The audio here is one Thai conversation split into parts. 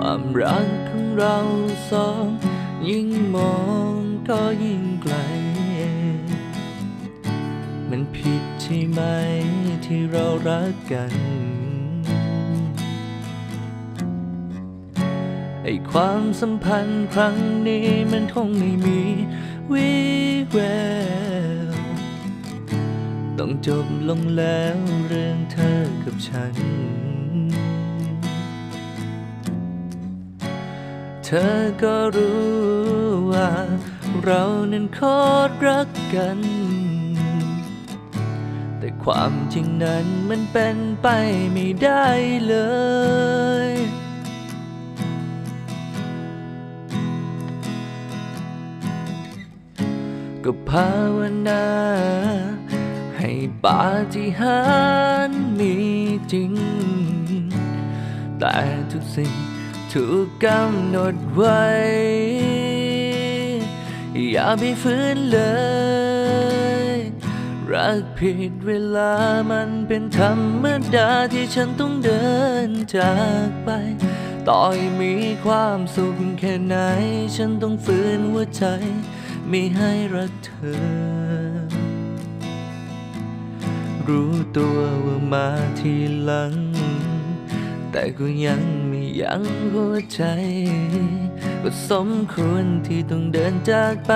ความรักของเราสอง ยิ่งมองก็ยิ่งไกล มันผิดใช่ไหมที่เรารักกัน ไอความสัมพันธ์ครั้งนี้มันคงไม่มีวิแวว ต้องจบลงแล้วเรื่องเธอกับฉัน เธอก็รู้ว่า เรานั้นโคตรรักกัน แต่ความจริงนั้นมันเป็นไปไม่ได้เลย ก็ภาวนาให้ปาฏิหาริย์มีจริง แต่ทุกสิ่ง ถูกกำหนดไว้ อย่าไปฝืนเลย รักผิดเวลามันเป็นธรรมดาที่ฉันต้องเดินจากไป ต่อยมีความสุขแค่ไหน ฉันต้องฝืนหัวใจไม่ให้รักเธอ รู้ตัวว่ามาทีหลัง แต่ก็ยัง ยังหัวใจ ก็สมควรที่ต้องเดินจากไป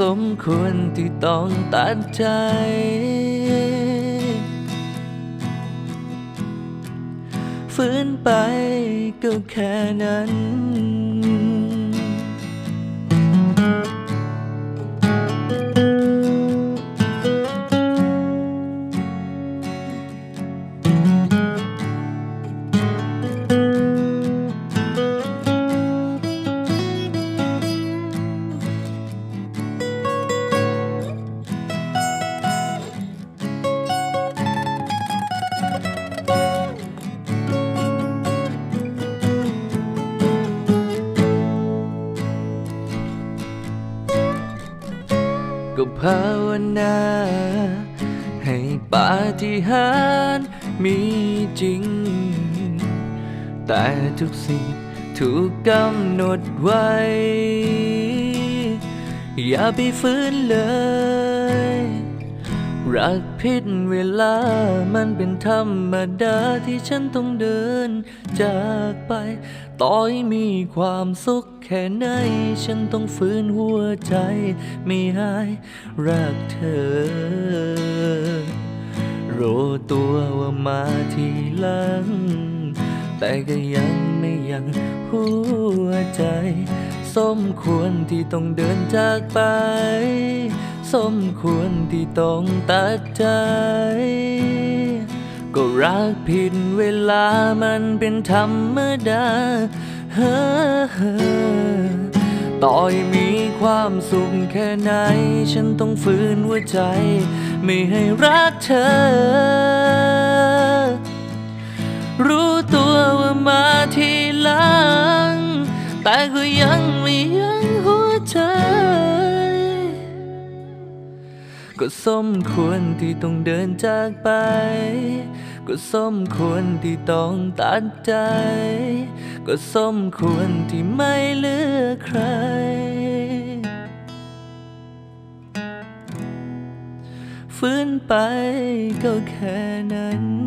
สมควรที่ต้องตัดใจฝืนไปก็แค่นั้น ก็ภาวนา ให้ปาฏิหาริย์มีจริง แต่ทุกสิ่งถูกกำหนดไว้ อย่าไปฝืนเลย รักผิดเวลา มันเป็นธรรมดาที่ฉันต้องเดิน จากไป ต่อให้มีความสุขแค่ไหน ฉันต้องฝืนหัวใจไม่หายรักเธอรู้ตัวว่ามาทีหลัง แต่ก็ยังไม่ยังหัวใจ สมควรที่ต้องเดินจากไป สมควรที่ต้องตัดใจ ก็รักผิดเวลามันเป็นธรรมดาเฮ้อต่อยมีความสุขแค่ไหน ฉันต้องฝืนหัวใจ ไม่ให้รักเธอ รู้ตัวว่ามาทีหลัง ก็สมควรที่ต้องเดินจากไป ก็สมควรที่ต้องตัดใจ ก็สมควรที่ไม่เลือกใคร ฟื้นไปก็แค่นั้น